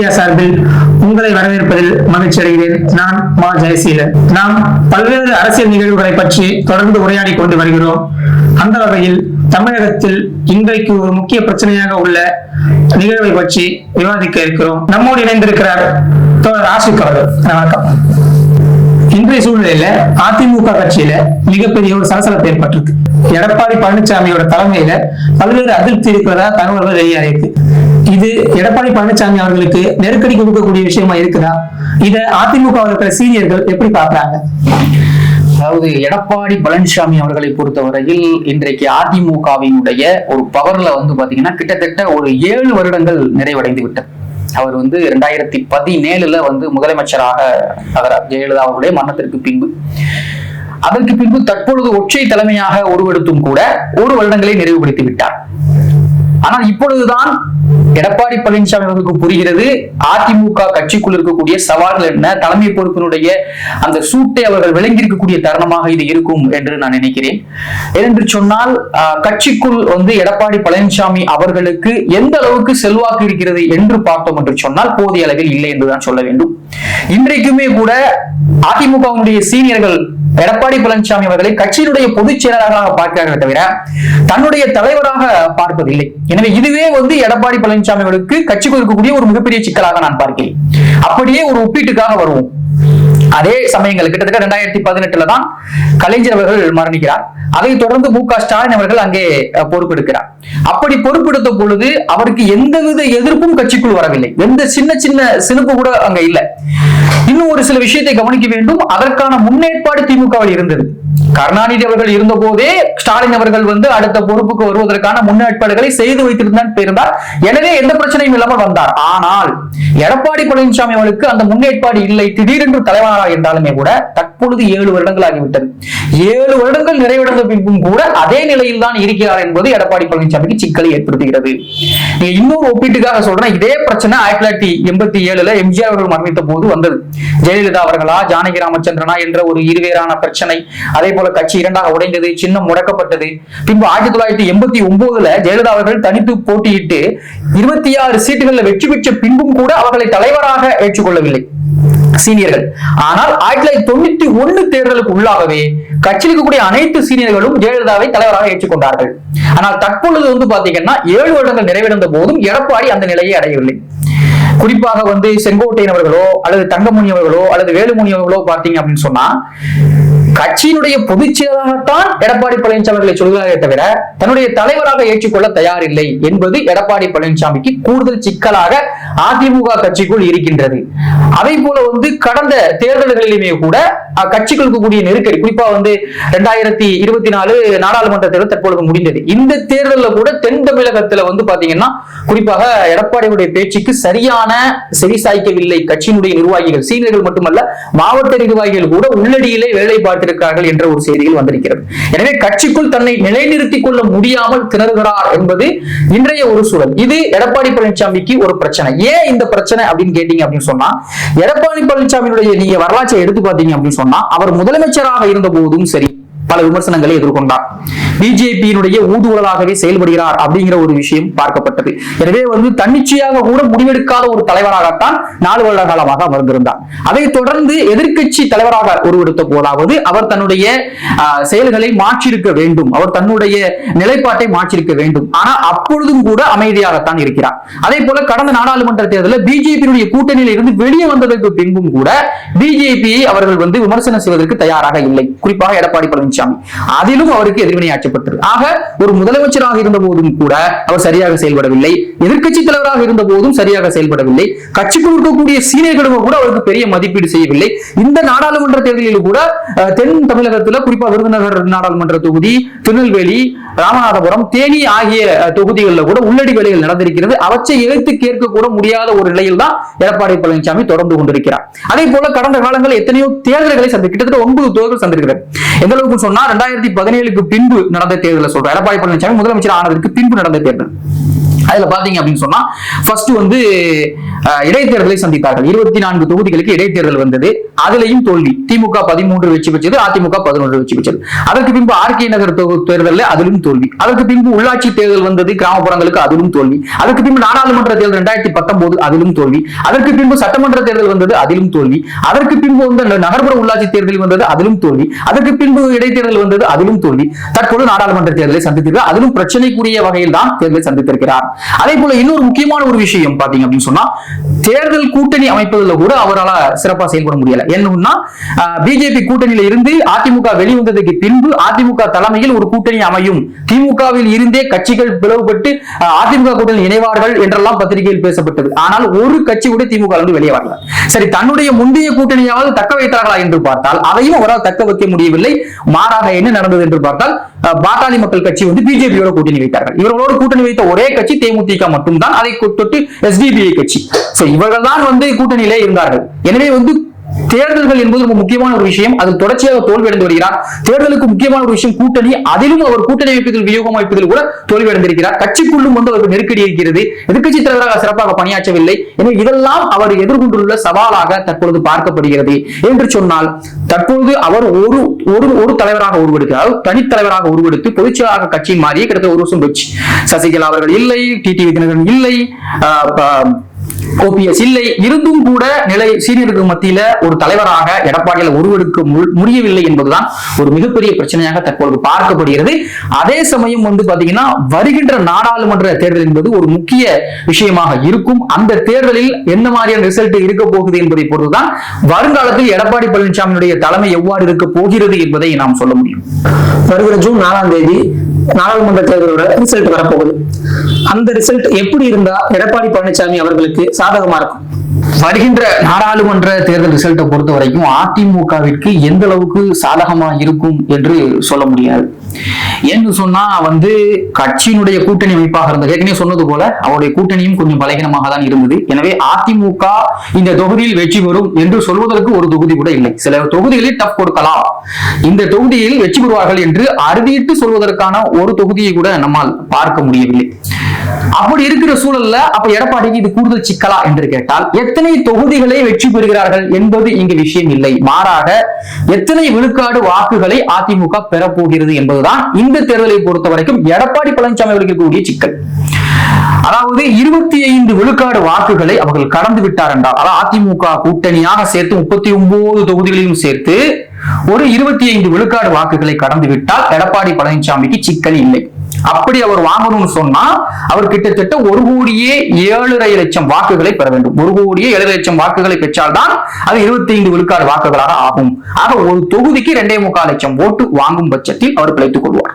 Media சார்பில் உங்களை வரவேற்பதில் மகிழ்ச்சி அடைகிறேன். நான் மா ஜெயசீலன். நாம் பல்வேறு அரசியல் நிகழ்வுகளை பற்றி தொடர்ந்து உரையாடி கொண்டு வருகிறோம். அந்த வகையில் தமிழகத்தில் இன்றைக்கு ஒரு முக்கிய பிரச்சனையாக உள்ள நிகழ்வை பற்றி விவாதிக்க இருக்கிறோம். நம்மோடு இணைந்திருக்கிறார் தோழர் ஆசிக் அவர்கள். வணக்கம். இன்றைய சூழ்நிலையில அதிமுக கட்சியில மிகப்பெரிய ஒரு சலசலப்பு ஏற்பட்டிருக்கு. எடப்பாடி பழனிசாமியோட தலைமையில பல்வேறு அதிருப்தி இருக்கிறதா தகவல்கள் வெளியாகிருக்கு இது எடப்பாடி பழனிசாமி அவர்களுக்கு நெருக்கடி கொடுக்கக்கூடிய விஷயமா இருக்குதா? இத அதிமுக இருக்கிற சீனியர்கள் எப்படி பாக்குறாங்க அதாவது எடப்பாடி பழனிசாமி அவர்களை பொறுத்தவரையில் இன்றைக்கு அதிமுகவினுடைய ஒரு பவர்ல வந்து பாத்தீங்கன்னா கிட்டத்தட்ட ஒரு ஏழு வருடங்கள் நிறைவடைந்து விட்டது. அவர் வந்து ரெண்டாயிரத்தி பதினேழுல வந்து முதலமைச்சராக நகரார். ஜெயலலிதா அவருடைய மரணத்திற்கு பின்பு. அதற்கு பின்பு தற்பொழுது ஒற்றை தலைமையாக உருவெடுத்தும் கூட ஒரு வருடங்களை நிறைவுபடுத்தி விட்டார். ஆனால் இப்பொழுதுதான் எடப்பாடி பழனிசாமி அவர்களுக்கு புரிகிறது அதிமுக கட்சிக்குள் இருக்கக்கூடிய சவால்கள் என்ன தலைமை பொறுப்பினுடைய அந்த சூட்டை அவர்கள் விளங்கி இருக்கக்கூடிய தருணமாக இது இருக்கும் என்று நான் நினைக்கிறேன். ஏனென்று சொன்னால் கட்சிக்குள் வந்து எடப்பாடி பழனிசாமி அவர்களுக்கு எந்த அளவுக்கு செல்வாக்கு இருக்கிறது என்று பார்த்தோம் என்று சொன்னால் போதிய அளவில் இல்லை என்றுதான் சொல்ல வேண்டும். இன்றைக்குமே கூட அதிமுகவினுடைய சீனியர்கள் எடப்பாடி பழனிசாமி அவர்களை கட்சியினுடைய பொதுச் செயலாளராக பார்க்கிறார்கள் தவிர தன்னுடைய தலைவராக பார்ப்பதில்லை. எனவே இதுவே வந்து எடப்பாடி பழனிசாமி அவர்களுக்கு கட்சிக்குள் இருக்கக்கூடிய ஒரு மிகப்பெரிய சிக்கலாக நான் பார்க்கிறேன். அப்படியே ஒரு ஒப்பீட்டுக்காக வருவோம். அதே சமயங்கள் கிட்டத்தட்ட ரெண்டாயிரத்தி பதினெட்டுல தான் கலைஞர் அவர்கள் மரணிக்கிறார். அதைத் தொடர்ந்து மு க ஸ்டாலின் அவர்கள் அங்கே பொறுப்பெடுக்கிறார். அப்படி பொறுப்பெடுத்த பொழுது அவருக்கு எந்தவித எதிர்ப்பும் கட்சிக்குள் வரவில்லை. எந்த சின்ன சின்ன சினுப்பு கூட அங்க இல்ல. இன்னும் ஒரு சில விஷயத்தை கவனிக்க வேண்டும். அதற்கான முன்னேற்பாடு திமுகவில் இருந்தது. கருணாநிதி அவர்கள் இருந்த போதே ஸ்டாலின் அவர்கள் வந்து அடுத்த பொறுப்புக்கு வருவதற்கான முன்னேற்பாடுகளை செய்து வைத்திருந்தான் இருந்தார் எனவே எந்த பிரச்சனையும் இல்லாமல் வந்தார். ஆனால் எடப்பாடி பழனிசாமி அவர்களுக்கு அந்த முன்னேற்பாடு இல்லை. திடீரென்று தலைவராக இருந்தாலுமே கூட தற்பொழுது ஏழு வருடங்கள் ஆகிவிட்டது ஏழு வருடங்கள் நிறைவடைந்த பின்பும் கூட அதே நிலையில் தான் இருக்கிறார் என்பது எடப்பாடி பழனிசாமிக்கு சிக்கலை ஏற்படுத்துகிறது. இன்னொரு ஒப்பீட்டுக்காக சொல்றேன் இதே பிரச்சனை ஆயிரத்தி தொள்ளாயிரத்தி எண்பத்தி ஏழுல எம்ஜிஆர் அவர்கள் மரணித்த போது வந்தது. ஜெயலலிதா அவர்களா ஜானகி ராமச்சந்திரனா என்ற ஒரு இருவேறான பிரச்சனை. அதே போல கட்சி இரண்டாக உடைந்தது சின்னம் முடக்கப்பட்டது. பின்பு ஆயிரத்தி தொள்ளாயிரத்தி எண்பத்தி ஒன்பதுல ஜெயலலிதா அவர்கள் தனித்து போட்டியிட்டு இருபத்தி ஆறு சீட்டுகளில் வெற்றி பெற்ற பின்பும் கூட அவர்களை தலைவராக ஏற்றுக்கொள்ளவில்லை. சீனியர்கள். ஆனால் ஆயிரத்தி தொள்ளாயிரத்தி தொண்ணூத்தி ஒண்ணு தேர்தலுக்கு உள்ளாகவே கட்சியில் இருக்கக்கூடிய அனைத்து சீனியர்களும் ஜெயலலிதாவை தலைவராக ஏற்றுக்கொண்டார்கள். ஆனால் தற்பொழுது வந்து பாத்தீங்கன்னா ஏழு வருடங்கள் நிறைவடைந்த போதும் எடப்பாடி அந்த நிலையை அடையவில்லை. குறிப்பாக வந்து செங்கோட்டையன் அவர்களோ அல்லது தங்கமணி அவர்களோ அல்லது வேலுமணி அவர்களோ பார்த்தீங்க அப்படின்னு சொன்னா கட்சியினுடைய பொதுச் செயலாளராகத்தான் எடப்பாடி பழனிசாமி அவர்களை சொல்கிறாரே தவிர தன்னுடைய தலைவராக ஏற்றுக்கொள்ள தயாரில்லை என்பது எடப்பாடி பழனிசாமிக்கு கூடுதல் சிக்கலாக அதிமுக கட்சிக்குள் இருக்கின்றது. அதே போல வந்து கடந்த தேர்தல்களிலுமே கூட கட்சிகளுக்கு இருக்கக்கூடிய நெருக்கடி குறிப்பா வந்து ரெண்டாயிரத்தி இருபத்தி நாலு நாடாளுமன்ற தேர்தல் தற்பொழுது முடிந்தது. இந்த தேர்தலில் கூட தென் தமிழகத்துல வந்து பாத்தீங்கன்னா குறிப்பாக எடப்பாடியுடைய பேச்சுக்கு சரியான செவிசாய்க்கவில்லை கட்சியினுடைய நிர்வாகிகள். சீனியர்கள் மட்டுமல்ல மாவட்ட நிர்வாகிகள் கூட உள்ளடியிலே வேலை பார்த்திருக்கிறார்கள் என்ற ஒரு செய்திகள் வந்திருக்கிறது. எனவே கட்சிக்குள் தன்னை நிலைநிறுத்திக் கொள்ள முடியாமல் திணறுகிறார் என்பது இன்றைய ஒரு சூழல். இது எடப்பாடி பழனிசாமிக்கு ஒரு பிரச்சனை. ஏன் இந்த பிரச்சனை அப்படின்னு கேட்டீங்க அப்படின்னு சொன்னா எடப்பாடி பழனிசாமியுடைய நீங்க வரலாற்றை எடுத்து பாத்தீங்க அப்படின்னு சொன்னா அவர் முதலமைச்சராக இருந்த போதும் சரி. பல விமர்சனங்களை எதிர்கொண்டார் பிஜேபியினுடைய ஊதுவலாகவே செயல்படுகிறார் அப்படிங்கிற ஒரு விஷயம் பார்க்கப்பட்டது. எனவே வந்து தன்னிச்சையாக கூட முடிவெடுக்காத ஒரு தலைவராகத்தான் நாலு வருட காலமாக அமர்ந்திருந்தார். அதை தொடர்ந்து எதிர்கட்சி தலைவராக உருவெடுத்த போதாவது அவர் தன்னுடைய செயல்களை மாற்றியிருக்க வேண்டும். அவர் தன்னுடைய நிலைப்பாட்டை மாற்றியிருக்க வேண்டும். ஆனா அப்பொழுதும் கூட அமைதியாகத்தான் இருக்கிறார். அதே போல கடந்த நாடாளுமன்ற தேர்தலில் பிஜேபியினுடைய கூட்டணியில் இருந்து வெளியே வந்ததற்கு பின்பும் கூட பிஜேபியை அவர்கள் வந்து விமர்சனம் செய்வதற்கு தயாராக இல்லை. குறிப்பாக எடப்பாடி பழனிசாமி. அதிலும் அவருக்கு எதிர்வினையாற்றப்பட்டது ஆக ஒரு முதலமைச்சராக இருந்த போதும் கூட அவர் சரியாக செயல்படவில்லை. எதிர்க்கட்சி தலைவராக இருந்த போதும் சரியாக செயல்படவில்லை. கட்சிக்குள் இருக்கக்கூடிய சீனியர்களும் கூட அவருக்கு பெரிய மதிப்பீடு செய்யவில்லை. இந்த நாடாளுமன்ற தேர்தலில் கூட தென் தமிழகத்துல குறிப்பா விருதுநகர் நாடாளுமன்ற தொகுதி திருநெல்வேலி ராமநாதபுரம் தேனி ஆகிய தொகுதிகளில் கூட உள்ளடி வேலைகள் நடந்திருக்கிறது. அவற்றை எதிர்த்து கேட்க கூட முடியாத ஒரு நிலையில் தான் எடப்பாடி பழனிசாமி தொடர்ந்து கொண்டிருக்கிறார். அதே போல கடந்த காலங்களில் எத்தனையோ தேர்தல்களை சந்தி கிட்டத்தட்ட ஒன்பது தேர்தல் சந்திருக்கிறார் எந்த அளவுக்கு சொன்னா ரெண்டாயிரத்தி பதினேழுக்கு பின்பு நடந்த தேர்தலை சொல்றேன் எடப்பாடி பழனிசாமி முதலமைச்சர் ஆனதற்கு பின்பு நடந்த தேர்தல். அதுல பாத்தீங்க அப்படின்னு சொன்னா ஃபர்ஸ்ட் வந்து இடைத்தேர்தலை சந்தித்தார்கள். இருபத்தி நான்கு தொகுதிகளுக்கு இடைத்தேர்தல் வந்தது. அதுலயும் தோல்வி. திமுக பதிமூன்று வெற்றி பெற்றது அதிமுக பதினொன்று வெற்றி பெற்றது. அதற்கு பின்பு ஆர்கே நகர் தொகு- தேர்தலில் அதிலும் தோல்வி. அதற்கு பின்பு உள்ளாட்சி தேர்தல் வந்தது கிராமப்புறங்களுக்கு அதிலும் தோல்வி. அதற்கு பின்பு நாடாளுமன்ற தேர்தல் ரெண்டாயிரத்தி பத்தொன்பது அதிலும் தோல்வி. அதற்கு பின்பு சட்டமன்ற தேர்தல் வந்தது அதிலும் தோல்வி. அதற்கு பின்பு வந்து நகர்ப்புற உள்ளாட்சி தேர்தல் வந்தது அதிலும் தோல்வி. அதற்கு பின்பு இடைத்தேர்தல் வந்தது அதிலும் தோல்வி. தற்போது நாடாளுமன்ற தேர்தலை சந்தித்திருக்கிறார். அதிலும் பிரச்சனைக்குரிய வகையில் தான் தேர்தலை சந்தித்திருக்கிறார். அதே போல இன்னொரு முக்கியமான ஒரு விஷயம் பாத்தீங்க அப்படின்னு சொன்னா தேர்தல் கூட்டணி அமைப்பதில் கூட அவரால் சிறப்பா செயல்பட முடியல. என்னன்னா பிஜேபி கூட்டணியில இருந்து அதிமுக வெளிவந்ததுக்கு பின்பு அதிமுக தலைமையில் ஒரு கூட்டணி அமையும். திமுகவில் இருந்தே கட்சிகள் பிளவுபட்டு அதிமுக கூட்டணி இணைவார்கள் என்றெல்லாம் பத்திரிகையில் பேசப்பட்டது. ஆனால் ஒரு கட்சி கூட திமுக இருந்து வெளியே வரல. சரி தன்னுடைய முந்தைய கூட்டணியாவது தக்க வைத்தார்களா என்று பார்த்தால் அதையும் அவரால் தக்க வைக்க முடியவில்லை. மாறாக என்ன நடந்தது என்று பார்த்தால் பாட்டாளி மக்கள் கட்சி வந்து பிஜேபியோட கூட்டணி வைத்தார்கள். இவர்களோடு கூட்டணி வைத்த ஒரே கட்சி தேமுதிக மட்டும்தான் அதை தொட்டு எஸ்டிபிஐ கட்சி. இவர்கள் தான் வந்து கூட்டணியிலே இருந்தார்கள். எனவே வந்து தேர்தல்கள் என்பது ரொம்ப முக்கியமான ஒரு விஷயம். அதில் தொடர்ச்சியாக தோல்வி அடைந்து வருகிறார். தேர்தலுக்கு முக்கியமான ஒரு விஷயம் கூட்டணி. அதிலும் அவர் கூட்டணி அமைப்பதில் வியோகம் அமைப்பதில் கூட தோல்வியடைந்திருக்கிறார். கட்சிக்குள்ளும் வந்து அவருக்கு நெருக்கடி இருக்கிறது. எதிர்கட்சி தலைவராக சிறப்பாக பணியாற்றவில்லை. எனவே இதெல்லாம் அவர் எதிர்கொண்டுள்ள சவாலாக தற்பொழுது பார்க்கப்படுகிறது. என்று சொன்னால் தற்பொழுது அவர் ஒரு ஒரு ஒரு தலைவராக உருவெடுக்கிறார் தனித்தலைவராக உருவெடுத்து பொதுச்செயலாளர் கட்சியின் மாறியே கிட்டத்தட்ட ஒரு வருஷம் போச்சு. சசிகலா அவர்கள் இல்லை டிடி தினகரன் இல்லை ஆஹ் ஓபிஎஸ் இல்லை இருந்தும் கூட நிலை சீனியருக்கு மத்தியில ஒரு தலைவராக எடப்பாடியில் உருவெடுக்க முடியவில்லை என்பதுதான் ஒரு மிகப்பெரிய பிரச்சனையாக தற்போது பார்க்கப்படுகிறது. அதே சமயம் வந்து பாத்தீங்கன்னா வருகின்ற நாடாளுமன்ற தேர்தல் என்பது ஒரு முக்கிய விஷயமாக இருக்கும். அந்த தேர்தலில் எந்த மாதிரியான ரிசல்ட் இருக்க போகுது என்பதை பொறுத்துதான் வருங்காலத்தில் எடப்பாடி பழனிசாமியுடைய தலைமை எவ்வாறு இருக்க போகிறது என்பதை நாம் சொல்ல முடியும். வருகிற ஜூன் நாலாம் தேதி நாடாளுமன்ற தேர்தலோட ரிசல்ட் வரப்போகுது. அந்த ரிசல்ட் எப்படி இருந்தா எடப்பாடி பழனிசாமி அவர்களுக்கு சாதகமா இருக்கும்? வருகின்ற நாடாளுமன்ற தேர்தல் ரிசல்ட்டை பொறுத்த வரைக்கும் அதிமுகவிற்கு எந்த அளவுக்கு சாதகமா இருக்கும் என்று சொல்ல முடியாது. ஏன்னு சொன்னா வந்து கட்சியினுடைய கூட்டணி அமைப்பாக இருந்தது. ஏற்கனவே சொன்னது போல அவருடைய கூட்டணியும் கொஞ்சம் பலகீனமாக தான் இருந்தது. எனவே அதிமுக இந்த தொகுதியில் வெற்றி பெறும் என்று சொல்வதற்கு ஒரு தொகுதி கூட இல்லை. சில தொகுதிகளில் டப் கொடுக்கலாம். இந்த தொகுதியில் வெற்றி பெறுவார்கள் என்று அறுதியிட்டு சொல்வதற்கான ஒரு தொகுதியை கூட நம்மால் பார்க்க முடியவில்லை. அப்படி இருக்கிற சூழல்ல அப்ப எடப்பாடிக்கு இது கூடுதல் சிக்கலா என்று கேட்டால் எத்தனை தொகுதிகளை வெற்றி பெறுகிறார்கள் என்பது இங்கு விஷயம் இல்லை. மாறாக எத்தனை விழுக்காடு வாக்குகளை அதிமுக பெறப்போகிறது என்பதுதான் இந்த தேர்தலை பொறுத்த வரைக்கும் எடப்பாடி பழனிசாமி அவர்களுக்கு இருக்கக்கூடிய சிக்கல். அதாவது இருபத்தி ஐந்து விழுக்காடு வாக்குகளை அவர்கள் கடந்து விட்டார் என்றால் அதாவது அதிமுக கூட்டணியாக சேர்த்து முப்பத்தி ஒன்பது தொகுதிகளையும் சேர்த்து ஒரு இருபத்தி ஐந்து விழுக்காடு வாக்குகளை கடந்துவிட்டால் எடப்பாடி பழனிசாமிக்கு சிக்கல் இல்லை. அப்படி அவர் வாங்கணும்னு சொன்னா அவர் கிட்டத்தட்ட ஒரு கோடியே ஏழரை லட்சம் வாக்குகளை பெற வேண்டும். ஒரு கோடியே ஏழரை லட்சம் வாக்குகளை பெற்றால்தான் அது இருபத்தி ஐந்து விழுக்காடு வாக்குகளாக ஆகும். ஆக ஒரு தொகுதிக்கு இரண்டே முக்கால் லட்சம் ஓட்டு வாங்கும் பட்சத்தில் அவர் பிழைத்துக் கொள்வார்.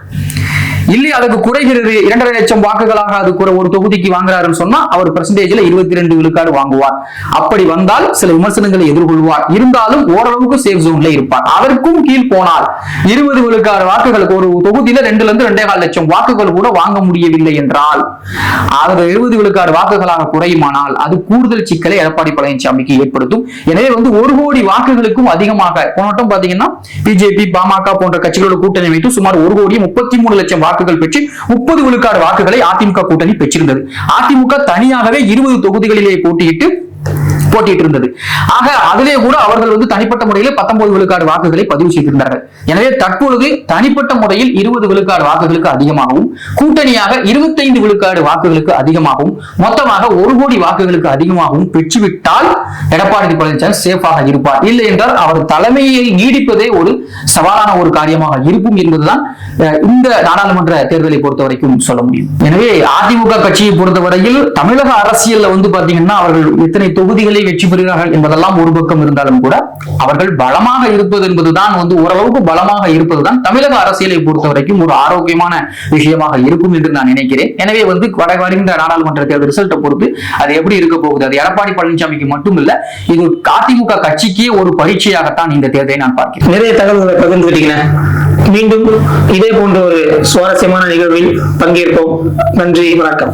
இல்லை அதுக்கு குறைகிறது. இரண்டரை லட்சம் வாக்குகளாக அது குறை ஒரு தொகுதிக்கு வாங்குறாருன்னு சொன்னா அவர் பெர்சன்டேஜ்ல இருபத்தி ரெண்டு விழுக்காடு வாங்குவார். அப்படி வந்தால் சில விமர்சனங்களை எதிர்கொள்வார். இருந்தாலும் ஓரளவுக்கு சேஃப் ஜோன்ல இருப்பார். அதற்கும் கீழ் போனால் இருபது விழுக்காடு வாக்குகளுக்கு ஒரு தொகுதியில ரெண்டுல இருந்து ரெண்டே கால் லட்சம் வாக்கு வாக்குகள் கூட வாங்க முடியவில்லை என்றால் அது எழுபது விழுக்காடு வாக்குகளாக குறையுமானால் அது கூடுதல் சிக்கலை எடப்பாடி பழனிசாமிக்கு ஏற்படுத்தும். எனவே வந்து ஒரு கோடி வாக்குகளுக்கும் அதிகமாக போனட்டும் பாத்தீங்கன்னா பிஜேபி பாமக போன்ற கட்சிகளோட கூட்டணி வைத்து சுமார் ஒரு கோடி முப்பத்தி மூணு லட்சம் வாக்குகள் பெற்று முப்பது விழுக்காடு வாக்குகளை அதிமுக கூட்டணி பெற்றிருந்தது. அதிமுக தனியாகவே இருபது தொகுதிகளிலே போட்டியிட்டு போட்டிட்டு இருந்தது. ஆக அதிலே கூட அவர்கள் வந்து தனிப்பட்ட முறையில் பத்தொன்பது விழுக்காடு வாக்குகளை பதிவு செய்திருந்தார்கள். எனவே தற்பொழுது தனிப்பட்ட முறையில் இருபது விழுக்காடு வாக்குகளுக்கு அதிகமாகவும் கூட்டணியாக இருபத்தைந்து விழுக்காடு வாக்குகளுக்கு அதிகமாகவும் மொத்தமாக ஒரு கோடி வாக்குகளுக்கு அதிகமாகவும் பெற்றுவிட்டால் எடப்பாடி பழனிசாமி சேஃபாக இருப்பார். இல்லை என்றால் அவர் தலைமையை நீடிப்பதே ஒரு சவாலான ஒரு காரியமாக இருக்கும் என்பதுதான் இந்த நாடாளுமன்ற தேர்தலை பொறுத்த வரைக்கும் சொல்ல முடியும். எனவே அதிமுக கட்சியை பொறுத்தவரையில் தமிழக அரசியல்ல வந்து பாத்தீங்கன்னா அவர்கள் எத்தனை தொகுதிகளை வெற்றி பெறுகிறார்கள் என்பதெல்லாம் ஒரு பக்கம் இருந்தாலும் கூட அவர்கள் பலமாக இருப்பது என்பதுதான் வந்து ஓரளவுக்கு பலமாக இருப்பதுதான் தமிழக அரசியலை பொறுத்த வரைக்கும் ஒரு ஆரோக்கியமான விஷயமாக இருக்கும் என்று நான் நினைக்கிறேன். எனவே வந்து வட வருகின்ற நாடாளுமன்ற தேர்தல் ரிசல்ட்டை பொறுத்து அது எப்படி இருக்க போகுது? அது எடப்பாடி பழனிசாமிக்கு மட்டும் இல்ல இது அதிமுக கட்சிக்கே ஒரு பரீட்சையாகத்தான் இந்த தேர்தலை நான் பார்க்கிறேன். நிறைய தகவல்களை பகிர்ந்துக்கிட்டீங்க மீண்டும் இதே போன்ற ஒரு சுவாரஸ்யமான நிகழ்வில் பங்கேற்போம். நன்றி வணக்கம்.